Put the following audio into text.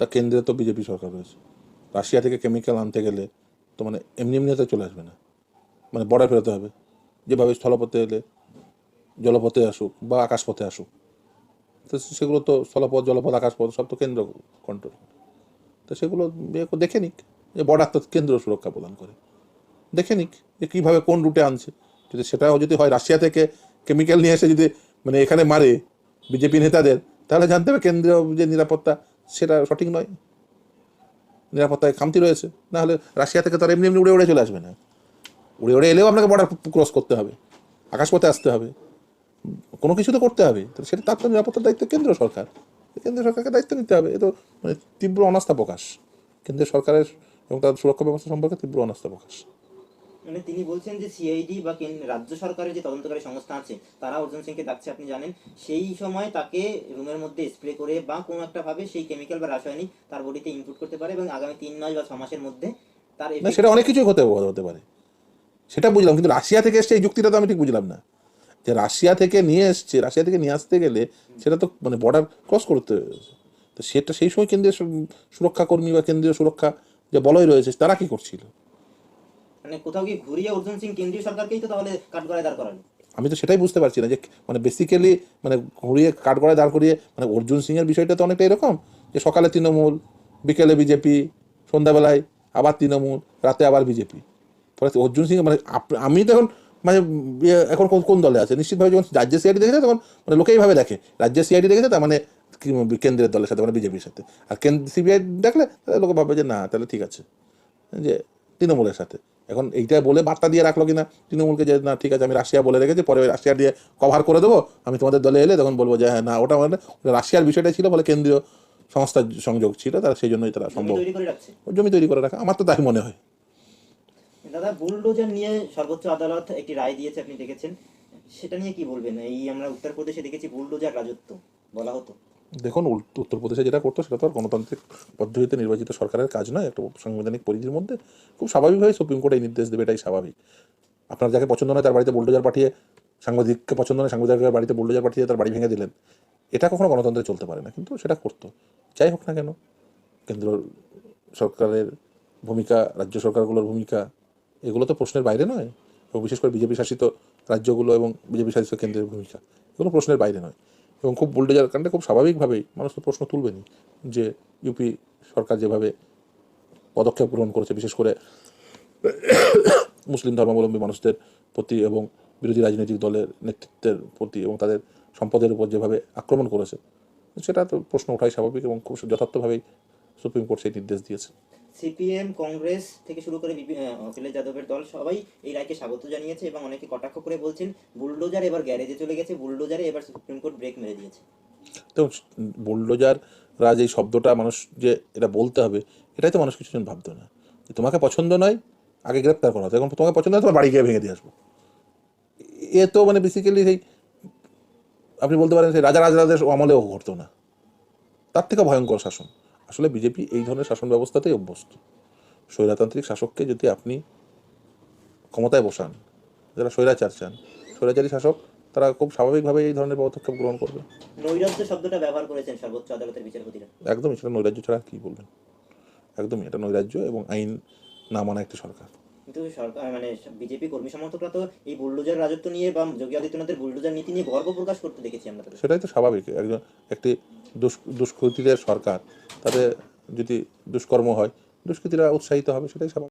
তা কেন্দ্রে তো বিজেপি সরকার রয়েছে। রাশিয়া থেকে কেমিক্যাল আনতে গেলে তো মানে এমনি এমনি তো চলে আসবে না। মানে বর্ডার ফেরাতে হবে। যেভাবে স্থলপথে এলে জলপথে আসুক বা আকাশপথে আসুক। তো সেগুলো তো স্থলপথ, জলপথ, আকাশপথ সব তো কেন্দ্র কন্ট্রোল তো সেগুলো ইয়ে দেখে নিক যে বর্ডার তো কেন্দ্র সুরক্ষা প্রদান করে। দেখে নিক যে কীভাবে কোন রুটে আনছে। যদি সেটাও যদি হয় রাশিয়া থেকে কেমিক্যাল নিয়ে এসে যদি মানে এখানে মারে বিজেপি নেতাদের, তাহলে জানতে হবে কেন্দ্রীয় যে নিরাপত্তা সেটা সঠিক নয়। নিরাপত্তায় খামতি রয়েছে। না হলে রাশিয়া থেকে তারা এমনি এমনি উড়ে উড়ে চলে আসবে না। উড়ে উড়ে এলেও আপনাকে বর্ডার ক্রস করতে হবে। আকাশপথে আসতে হবে। কোনো কিছু তো করতে হবে। তো সেটা তার তো নিরাপত্তার দায়িত্ব কেন্দ্র সরকার। কেন্দ্র সরকারকে দায়িত্ব নিতে হবে। এ তো মানে তীব্র অনাস্থা প্রকাশ। কেন্দ্রীয় সরকারের এবং তার সুরক্ষা ব্যবস্থা সম্পর্কে তীব্র অনাস্থা প্রকাশ। মানে তিনি বলছেন যে সিআইডি বা রাজ্য সরকারের যে তদন্তকারী সংস্থা আছে তারা অর্জুন সিংকে ডাকছে আপনি জানেন। সেই সময় তাকে রুমের মধ্যে স্প্রে করে বা কোনো একটা ভাবে সেই কেমিক্যাল বা রাসায়নিক তার বডিতে ইনপুট করতে পারে এবং আগামী তিন মাস বা ছ মাসের মধ্যে তার সেটা অনেক কিছুই হতে হতে পারে। সেটা বুঝলাম কিন্তু রাশিয়া থেকে এসছে এই যুক্তিটা তো আমি ঠিক বুঝলাম না। যে রাশিয়া থেকে নিয়ে এসছে রাশিয়া থেকে নিয়ে আসতে গেলে সেটা তো মানে বর্ডার ক্রস করতে হয়েছে। তো সেটা সেই সময় কেন্দ্রীয় সুরক্ষা কর্মী বা কেন্দ্রীয় সুরক্ষা যে বলয় রয়েছে তারা কি করছিল? মানে কোথাও কি ঘুরিয়ে অর্জুন সিং কেন্দ্রীয় সরকারকেই তো তাহলে কাঠগড়ায় দাঁড় করানো আমি তো সেটাই বুঝতে পারছি না যে মানে বেসিক্যালি মানে ঘুরিয়ে কাঠগড়ায় দাঁড় করিয়ে মানে অর্জুন সিংয়ের বিষয়টা তো অনেকটা এরকম, যে সকালে তৃণমূল, বিকেলে বিজেপি, সন্ধ্যাবেলায় আবার তৃণমূল, রাতে আবার বিজেপি। ফলে অর্জুন সিং মানে আমি তো এখন মানে ইয়ে এখন কোন- দলে আছে? নিশ্চিতভাবে যখন রাজ্যের সিআইডি দেখেছে তখন মানে লোকে এইভাবে দেখে। রাজ্যের সিআইডি দেখেছে, তার মানে কেন্দ্রের দলের সাথে মানে বিজেপির সাথে। আর কেন্দ্র সিবিআই দেখলে লোকে ভাববে যে, না, তাহলে ঠিক আছে। যে তৃণমূলের সাথে। এখন এইটা বলে বার্তা দিয়ে রাখল কিনা তৃণমূলকে যে না ঠিক আছে আমি রাশিয়া বলে রেখেছি পরে রাশিয়া দিয়ে কভার করে দেবো। আমি তোমাদের দলে এলে তখন বলব যে হ্যাঁ না ওটা মানে রাশিয়ার বিষয়টা ছিল বলে কেন্দ্রীয় সংস্থার সংযোগ ছিল তারা সেই জন্যই তারা সম্ভব। জমি তৈরি করে রাখা আমার তো তাই মনে হয়। দাদা বুলডোজার নিয়ে সর্বোচ্চ আদালত একটি রায় দিয়েছে আপনি দেখেছেন। সেটা নিয়ে কি বলবেন? এই আমরা উত্তরপ্রদেশে দেখেছি বুলডোজার রাজত্ব বলা হতো। দেখুন উত্তরপ্রদেশে যেটা করতো, সেটা তো আর গণতান্ত্রিক পদ্ধতিতে নির্বাচিত সরকারের কাজ নয়, একটা সাংবিধানিক পরিধির মধ্যে। খুব স্বাভাবিকভাবে সুপ্রিম কোর্ট এই নির্দেশ দেবে, এটাই স্বাভাবিক। আপনার যাকে পছন্দ নয়, তার বাড়িতে বুলডোজার পাঠিয়ে, সাংবাদিককে পছন্দ নয়, সাংবাদিকের বাড়িতে বুলডোজার পাঠিয়ে তার বাড়ি ভেঙে দিলেন। এটা কখনো গণতন্ত্রে চলতে পারে না, কিন্তু সেটা করতো। যাই হোক না কেন, কেন্দ্র সরকারের ভূমিকা, রাজ্য সরকারগুলোর ভূমিকা, এগুলো তো প্রশ্নের বাইরে নয়। এবং বিশেষ করে বিজেপি শাসিত রাজ্যগুলো এবং বিজেপি শাসিত কেন্দ্রের ভূমিকা, এগুলো প্রশ্নের বাইরে নয়। এবং খুব বুলডোজার কাণ্ডে খুব স্বাভাবিকভাবেই মানুষ তো প্রশ্ন তুলবেনি যে ইউপি সরকার যেভাবে পদক্ষেপ গ্রহণ করেছে, বিশেষ করে মুসলিম ধর্মাবলম্বী মানুষদের প্রতি এবং বিরোধী রাজনৈতিক দলের নেতৃত্বের প্রতি এবং তাদের সম্পদের উপর যেভাবে আক্রমণ করেছে, সেটা তো প্রশ্ন ওঠাই স্বাভাবিক এবং খুব যথার্থভাবেই সুপ্রিম কোর্ট সেই নির্দেশ দিয়েছে। সিপিএম, কংগ্রেস থেকে শুরু করে অখিলেশ যাদবের দল সবাই এই রায়কে স্বাগত জানিয়েছে এবং অনেকে কটাক্ষ করে বলছেন, বুলডোজার এবার গ্যারেজে চলে গেছে, বুলডোজারে এবার সুপ্রিম কোর্ট ব্রেক মেরে দিয়েছে। তো বুলডোজার রাজ এই শব্দটা মানুষ যে এটা বলতে হবে, এটাই তো মানুষ কিছুজন ভাবতো না। যে তোমাকে পছন্দ নয়, আগে গ্রেপ্তার করা হতো। এখন তোমাকে পছন্দ হয়, তোমার বাড়ি গিয়ে ভেঙে দিয়ে আসব। এ তো মানে বেসিক্যালি সেই, আপনি বলতে পারেন সেই রাজা রাজাদের আমলেও ঘটতো না। তার থেকে ভয়ঙ্কর শাসন। আসলে বিজেপি এই ধরনের শাসন ব্যবস্থাতেই অভ্যস্ত। স্বৈরাতান্ত্রিক শাসককে যদি আপনি ক্ষমতায় বসান যারা স্বৈরাচার চান স্বৈরাচারী শাসক তারা খুব স্বাভাবিকভাবে এই ধরনের পদক্ষেপ গ্রহণ করবে। নৈরাজ্য শব্দটা ব্যবহার করেছেন সর্বোচ্চ আদালতের বিচারপতিরা। একদমই সেটা নৈরাজ্য ছাড়া কি বলবেন? একদমই এটা নৈরাজ্য এবং আইন না মানা একটি সরকার। কিন্তু সরকার মানে বিজেপি কর্মী সমর্থকরা তো এই বুলডোজার রাজত্ব নিয়ে বা যোগী আদিত্যনাথের বুলডোজার নীতি নিয়ে গর্ব প্রকাশ করতে দেখেছি আমরা সেটাই তো স্বাভাবিক। একজন, একটি দুষ, দুষ্কৃতীদের সরকার, তাদের যদি দুষ্কর্ম হয়, দুষ্কৃতীরা উৎসাহিত হবে, সেটাই স্বাভাবিক।